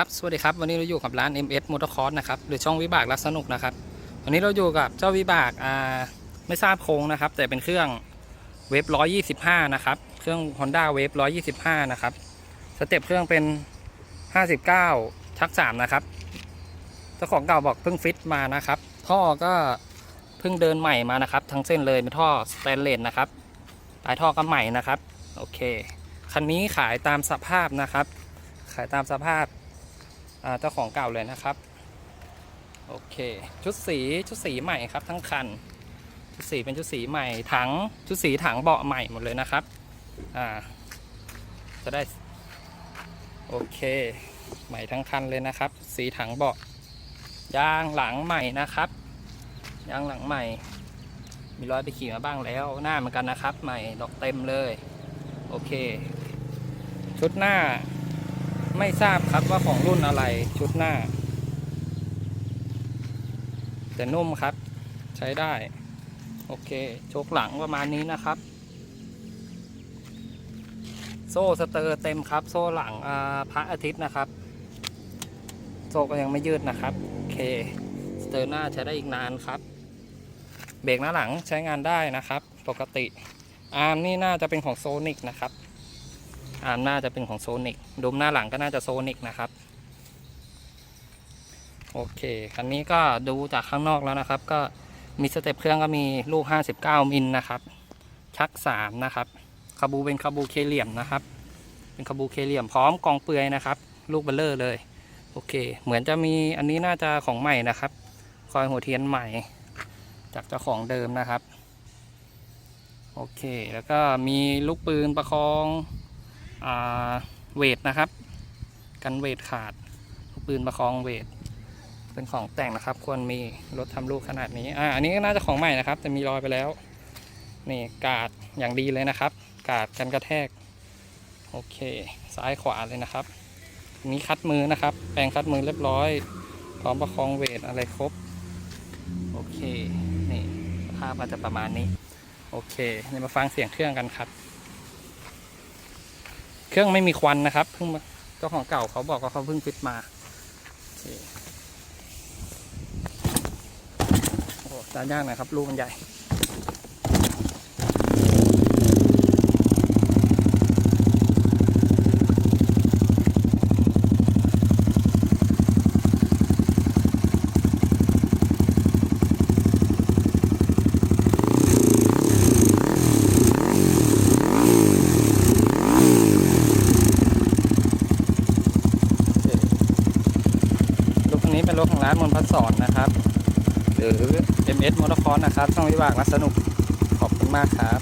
ครับสวัสดีครับวันนี้เราอยู่กับร้าน MS Motocross นะครับหรือช่องวิบากรักสนุกนะครับวันนี้เราอยู่กับเจ้าวิบากอ่าไม่ทราบโครงนะครับ แต่เป็นเครื่องเวฟ125 นะครับ เครื่อง Honda w a v 125 นะครับสเต็ปเครื่องเป็น 59ชัก3นะครับเจ้าของเก่าบอกเพิ่งฟิตมานะครับ ท่อก็เพิ่งเดินใหม่มานะครับ ทั้งเส้นเลยเป็นท่อสแตนเลสนะครับปลายท่อก็ใหม่นะครับโอเคคันนี้ขายตามสภาพนะครับ ขายตามสภาพ เจ้าของเก่าเลยนะครับ โอเค ชุดสีชุดสีใหม่ครับ ทั้งคัน ชุดสีเป็นชุดสีใหม่ถังชุดสีถังเบาะใหม่หมดเลยนะครับอ่าจะได้ โอเค ใหม่ทั้งคันเลยนะครับ สีถังเบาะยางหลังใหม่นะครับยางหลังใหม่ มีรอยไปขี่มาบ้างแล้ว หน้าเหมือนกันนะครับ ใหม่ดอกเต็มเลย โอเค ชุดหน้า ไม่ทราบครับว่าของรุ่นอะไรชุดหน้า แต่นุ่มครับ ใช้ได้ โอเคโชคหลังประมาณนี้นะครับ โซ่สเตอร์เต็มครับ โซ่หลังพระอาทิตย์นะครับ โซ่ก็ยังไม่ยืดนะครับโอเคสเตอร์หน้าใช้ได้อีกนานครับ เบรกหน้าหลังใช้งานได้นะครับ ปกติอาร์มนี่น่าจะเป็นของโซนิกนะครับ อาร์มน่าจะเป็นของโซนิกดุมหน้าหลังก็น่าจะโซนิกนะครับ โอเค คันนี้ก็ดูจากข้างนอกแล้วนะครับ ก็มีสเต็ปเครื่องก็มีลูก 59 มิลนะครับ ชัก 3 นะครับคาบูเป็นคาบูเคเหลี่ยมนะครับ เป็นคาบูเคเหลี่ยมพร้อมกองเปลือยนะครับ ลูกเบลเลอร์เลย โอเค เหมือนจะมีอันนี้น่าจะของใหม่นะครับ คอยหัวเทียนใหม่ จากเจ้าของเดิมนะครับ โอเค แล้วก็มีลูกปืนประคอง เวทนะครับ กันเวทขาดลูกปืนประคองเวท เป็นของแต่งนะครับ ควรมีรถทำลูกขนาดนี้อ่าอันนี้ก็น่าจะของใหม่นะครับ แต่มีรอยไปแล้วนี่กาดอย่างดีเลยนะครับ กาดกันกระแทก โอเค ซ้ายขวาเลยนะครับนี้คัดมือนะครับ แปรงคัดมือเรียบร้อย พร้อมประคองเวทอะไรครบ โอเค นี่ภาพก็จะประมาณนี้ โอเคเนี่มาฟังเสียงเครื่องกันครับ เครื่องไม่มีควันนะครับเพิ่งมาเจ้าของเก่าเขาบอกว่าเขาเพิ่งฟิตมาโอ้โหตายากหน่อยครับลูกมันใหญ่ นนี้เป็นรถของร้านมนต์พัฒสอนนะครับ หรือ MS Motocross นะครับ ช่องวิบากรักสนุก ขอบคุณมากครับ